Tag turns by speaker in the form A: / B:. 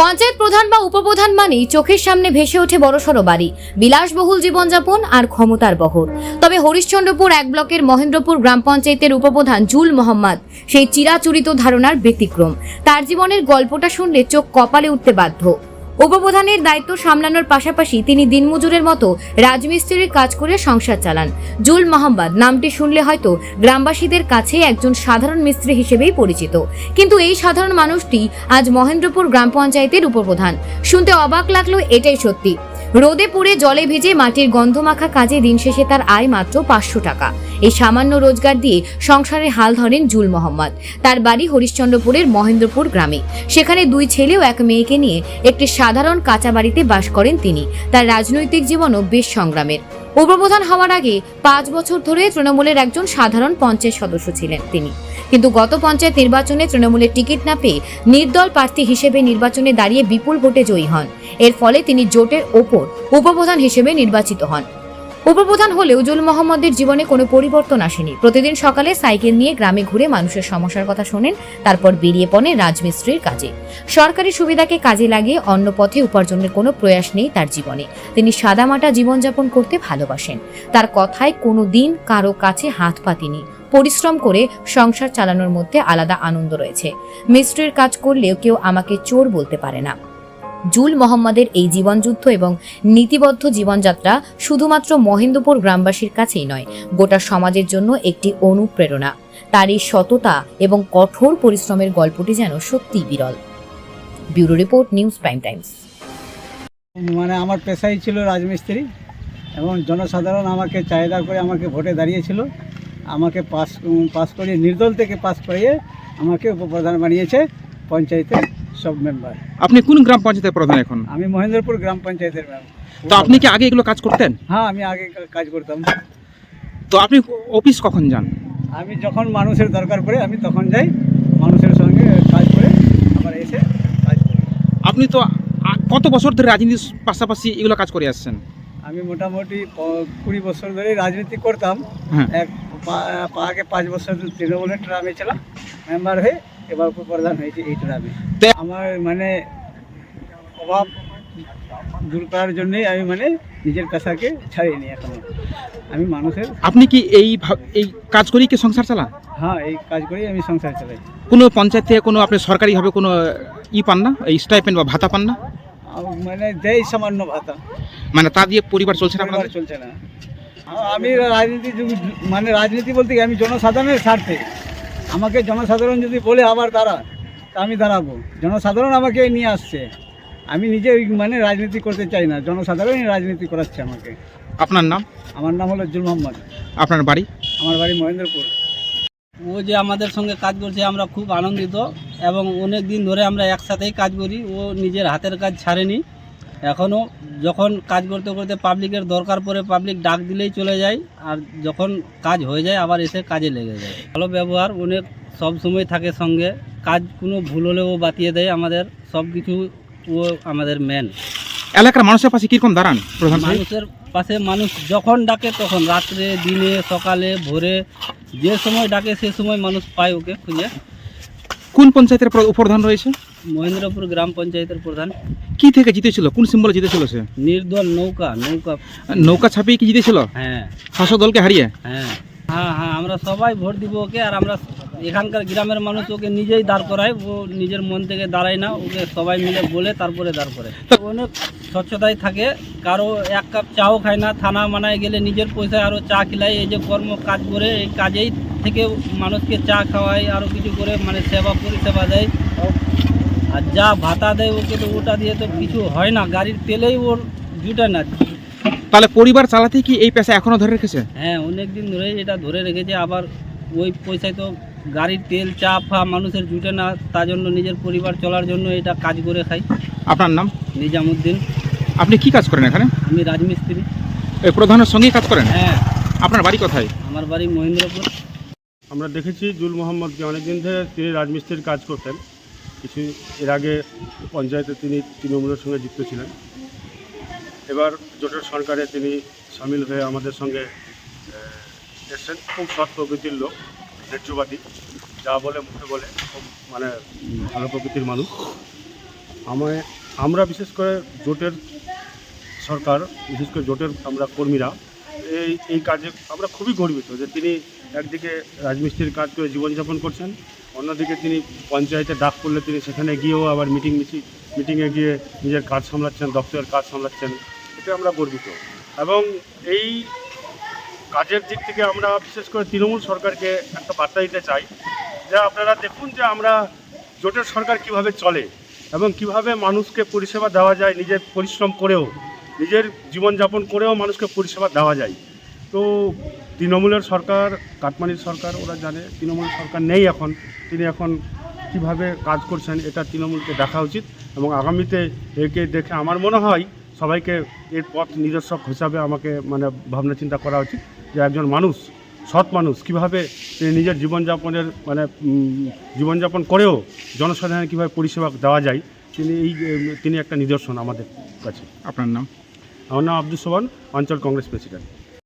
A: পঞ্চায়েত প্রধান বা উপপ্রধান মানেই চোখের সামনে ভেসে ওঠে বড়সড় বাড়ি। বিলাসবহুল জীবনযাপন আর ক্ষমতার বহর। তবে হরিশ্চন্দ্রপুর এক ব্লকের মহেন্দ্রপুর গ্রাম পঞ্চায়েতের উপপ্রধান জুল মোহাম্মদ সেই চিরাচরিত ধারণার ব্যতিক্রম। তার জীবনের গল্পটা শুনলে চোখ কপালে উঠতে বাধ্য। উপপ্রধানের দায়িত্ব সামলানোর পাশাপাশি তিনি দিনমজুরের মতো রাজমিস্ত্রির কাজ করে সংসার চালান। জুল মোহাম্মদ নামটি শুনলে হয়তো গ্রামবাসীদের কাছে একজন সাধারণ মিস্ত্রি হিসেবেই পরিচিত। কিন্তু এই সাধারণ মানুষটি আজ মহেন্দ্রপুর গ্রাম পঞ্চায়েতের উপপ্রধান। শুনতে অবাক লাগল এটাই সত্যি। রোদে পুড়ে জলে ভিজে মাটির গন্ধমাখা কাজে দিন শেষে তার আয় মাত্র পাঁচশো টাকা। এই সামান্য রোজগার দিয়ে সংসারে হাল ধরেন জুল মোহাম্মদ। তার বাড়ি হরিশ্চন্দ্রপুরের মহেন্দ্রপুর গ্রামে। সেখানে দুই ছেলে ও এক মেয়েকে নিয়ে একটি সাধারণ কাঁচা বাড়িতে বাস করেন তিনি। তার রাজনৈতিক জীবনও বেশ সংগ্রামের। উপপ্রধান হওয়ার আগে পাঁচ বছর ধরে তৃণমূলের একজন সাধারণ পঞ্চায়েত সদস্য ছিলেন তিনি। কিন্তু গত পঞ্চায়েত নির্বাচনে তৃণমূলের টিকিট না পেয়ে নির্দল প্রার্থী হিসেবে নির্বাচনে দাঁড়িয়ে বিপুল ভোটে জয়ী হন। এর ফলে তিনি জোটের ওপর উপপ্রধান হিসেবে নির্বাচিত হন। উপপ্রধান হলেও জুল মোহাম্মদের জীবনে কোনো পরিবর্তন আসেনি। প্রতিদিন সকালে সাইকেল নিয়ে গ্রামে ঘুরে মানুষের সমস্যার কথা শোনেন, তারপর বেরিয়ে পড়েন রাজমিস্ত্রির কাজে। সরকারি সুবিধাকে কাজে লাগিয়ে অন্য পথে উপার্জনের কোনো প্রয়াস নেই তার জীবনে। তিনি সাদামাটা জীবনযাপন করতে ভালোবাসেন। তার কথায় কোনো দিন কারও কাছে হাত পাতিনি। পরিশ্রম করে সংসার চালানোর মধ্যে আলাদা আনন্দ রয়েছে। মিস্ত্রির কাজ করলেও কেউ আমাকে চোর বলতে পারে না। জুল মোহাম্মদের এই জীবনযুদ্ধ এবং নীতিবদ্ধ জীবনযাত্রা শুধুমাত্র মহেন্দ্রপুর গ্রামবাসীর কাছেই নয়, গোটা সমাজের জন্য একটি অনুপ্রেরণা। তার এই সততা এবং কঠোর পরিশ্রমের গল্পটি যেন সত্যিই বিরল। Bureau report, news prime times.
B: মানে আমার পেশাই ছিল রাজমিস্ত্রি এবং জনসাধারণ আমাকে চাহিদা করে আমাকে ভোটে দাঁড়িয়েছিল। আমাকে পাস পাস করিয়ে নির্দল থেকে পাস করিয়ে আমাকে উপপ্রধান বানিয়েছে পঞ্চায়েতের সব মেম্বার
C: আপনি কোন গ্রাম পঞ্চায়েতের প্রধান এখন?
B: আমি মহেন্দ্রপুর গ্রাম পঞ্চায়েতের member।
C: তো আপনি কি আগে এগুলো কাজ করতেন?
B: হ্যাঁ আমি আগে কাজ করতাম।
C: তো আপনি অফিস কখন যান?
B: আমি যখন মানুষের দরকার পড়ে আমি তখন যাই মানুষের সঙ্গে কাজ করে আবার এসে কাজ করি।
C: আপনি তো কত বছর ধরে রাজনীতির পাশাপাশি এগুলো কাজ করে আসছেন?
B: আমি মোটামুটি কুড়ি বছর ধরে রাজনীতি করতাম।
C: হ্যাঁ।
B: এক আগে পাঁচ বছর তৃণমূলের ট্রামে ছিলাম মেম্বার হয়ে এবার উপপ্রধান হয়েছে এই ট্রামে। আমার মানে অভাব দূর করার জন্যই আমি মানে নিজের পেশাকে ছাড়িয়ে এখনও। আমি মানুষের
C: আপনি কি এই এই কাজ করেই কি সংসার চালান?
B: হ্যাঁ এই কাজ করেই আমি সংসার চালাই।
C: কোনো পঞ্চায়েত থেকে কোনো আপনি সরকারিভাবে কোনো ই পান না? এই স্টাইপেন্ড বা ভাতা পান না?
B: মানে দেয় সামান্য ভাতা।
C: মানে তা দিয়ে পরিবার চলছে না
B: চলছে না। আমি রাজনীতি যুগ- মানে রাজনীতি বলতে আমি জনসাধারণের স্বার্থে। আমাকে জনসাধারণ যদি বলে আবার দাঁড়া তা আমি দাঁড়াবো। জনসাধারণ আমাকে নিয়ে আসছে। আমি নিজে ওই মানে রাজনীতি করতে চাই না। জনসাধারণই রাজনীতি করাচ্ছে আমাকে।
C: আপনার নাম?
B: আমার নাম হলো জুল মোহাম্মদ।
C: আপনার বাড়ি?
B: আমার বাড়ি মহেন্দ্রপুর।
D: ও যে আমাদের সঙ্গে কাজ করছে আমরা খুব আনন্দিত এবং অনেক দিন ধরে আমরা একসাথেই কাজ করি। ও নিজের হাতের কাজ ছাড়েনি। এখনও যখন কাজ করতে করতে পাবলিকের দরকার পড়ে পাবলিক ডাক দিলেই চলে যায় আর যখন কাজ হয়ে যায় আবার এসে কাজে লেগে যায়। ভালো ব্যবহার অনেক সব সময় থাকে সঙ্গে। কাজ কোনো ভুল হলেও বাতিয়ে দেয় আমাদের সব কিছু ও আমাদের মেন
C: এলাকার মানুষের পাশে কীরকম দাঁড়ান প্রধান
D: মানুষের পাশে মানুষ যখন ডাকে তখন রাত্রে দিনে সকালে ভোরে যে সময় ডাকে সে সময় মানুষ পায় ওকে খুঁজে।
C: কোন পঞ্চায়েতের প্র- উপপ্রধান রয়েছে?
D: মহেন্দ্রপুর গ্রাম পঞ্চায়েতের প্রধান।
C: কি থেকে জিতেছিল? কোন সিম্বলে জিতেছিল সে?
D: নির্দল নৌকা নৌকা।
C: নৌকা ছাপিয়ে কি জিতেছিল?
D: হ্যাঁ।
C: শাসক দলকে হারিয়ে?
D: হ্যাঁ। হ্যাঁ হ্যাঁ আমরা সবাই ভোট দিব ওকে আর আমরা এখানকার গ্রামের মানুষ ওকে নিজেই দাঁড় করায় ও নিজের মন থেকে দাঁড়ায় না ওকে সবাই মিলে বলে তারপরে দাঁড় করে। অনেক স্বচ্ছতায় থাকে কারও এক কাপ চাও খায় না থানা মানায় গেলে নিজের পয়সায় আরও চা খিলায় এই যে কর্ম কাজ করে এই কাজেই থেকে মানুষকে চা খাওয়ায় আরও কিছু করে মানে সেবা পরিষেবা দেয়। আর যা ভাতা দেয় ওকে তো ওটা দিয়ে তো কিছু হয় না গাড়ির তেলেই ওর জুটে না।
C: তাহলে পরিবার চালাতে কি এই পেশা এখনও ধরে রেখেছে?
D: হ্যাঁ অনেক দিন ধরেই এটা ধরে রেখেছে আবার ওই পয়সায় তো গাড়ির তেল চা ফা মানুষের জুটে না তার জন্য নিজের পরিবার চলার জন্য এটা কাজ করে খাই।
C: আপনার নাম?
D: নিজামুদ্দিন।
C: আপনি কি কাজ করেন এখানে?
D: আমি রাজমিস্ত্রি।
C: এই প্রধানের সঙ্গেই কাজ করেন?
D: হ্যাঁ।
C: আপনার বাড়ি কোথায়?
D: আমার বাড়ি মহেন্দ্রপুর।
E: আমরা দেখেছি জুল মোহাম্মদকে অনেকদিন ধরে তিনি রাজমিস্ত্রির কাজ করতেন। কিছু এর আগে পঞ্চায়েতে তিনি তৃণমূলের সঙ্গে যুক্ত ছিলেন। এবার জোটের সরকারে তিনি সামিল হয়ে আমাদের সঙ্গে এসছেন। খুব সৎ প্রকৃতির লোক, ন্যায্যবাদী, যা বলে মুখে বলে, খুব মানে ভালো প্রকৃতির মানুষ। আমায়, আমরা বিশেষ করে জোটের সরকার, বিশেষ করে জোটের আমরা কর্মীরা, এই এই কাজে আমরা খুবই গর্বিত যে তিনি একদিকে রাজমিস্ত্রির কাজ করে জীবনযাপন করছেন, অন্যদিকে তিনি পঞ্চায়েতে ডাক করলে তিনি সেখানে গিয়েও আবার মিটিং মিছিল মিটিংয়ে গিয়ে নিজের কাজ সামলাচ্ছেন, দপ্তরের কাজ সামলাচ্ছেন, এতে আমরা গর্বিত। এবং এই কাজের দিক থেকে আমরা বিশেষ করে তৃণমূল সরকারকে একটা বার্তা দিতে চাই, যে আপনারা দেখুন যে আমরা জোটের সরকার কীভাবে চলে এবং কীভাবে মানুষকে পরিষেবা দেওয়া যায়, নিজের পরিশ্রম করেও, নিজের জীবনযাপন করেও মানুষকে পরিষেবা দেওয়া যায়। তো তৃণমূলের সরকার কাটমানির সরকার ওরা জানে তৃণমূল সরকার নেই এখন। তিনি এখন কীভাবে কাজ করছেন এটা তৃণমূলকে দেখা উচিত এবং আগামীতে একে দেখে আমার মনে হয় সবাইকে এর পথ নিদর্শক হিসাবে আমাকে মানে ভাবনা চিন্তা করা উচিত যে একজন মানুষ সৎ মানুষ কীভাবে তিনি নিজের জীবনযাপনের মানে জীবনযাপন করেও জনসাধারণের কীভাবে পরিষেবা দেওয়া যায় তিনি এই তিনি একটা নিদর্শন আমাদের কাছে।
C: আপনার নাম?
E: আমার নাম আব্দুল সোবান অঞ্চল কংগ্রেস প্রেসিডেন্ট।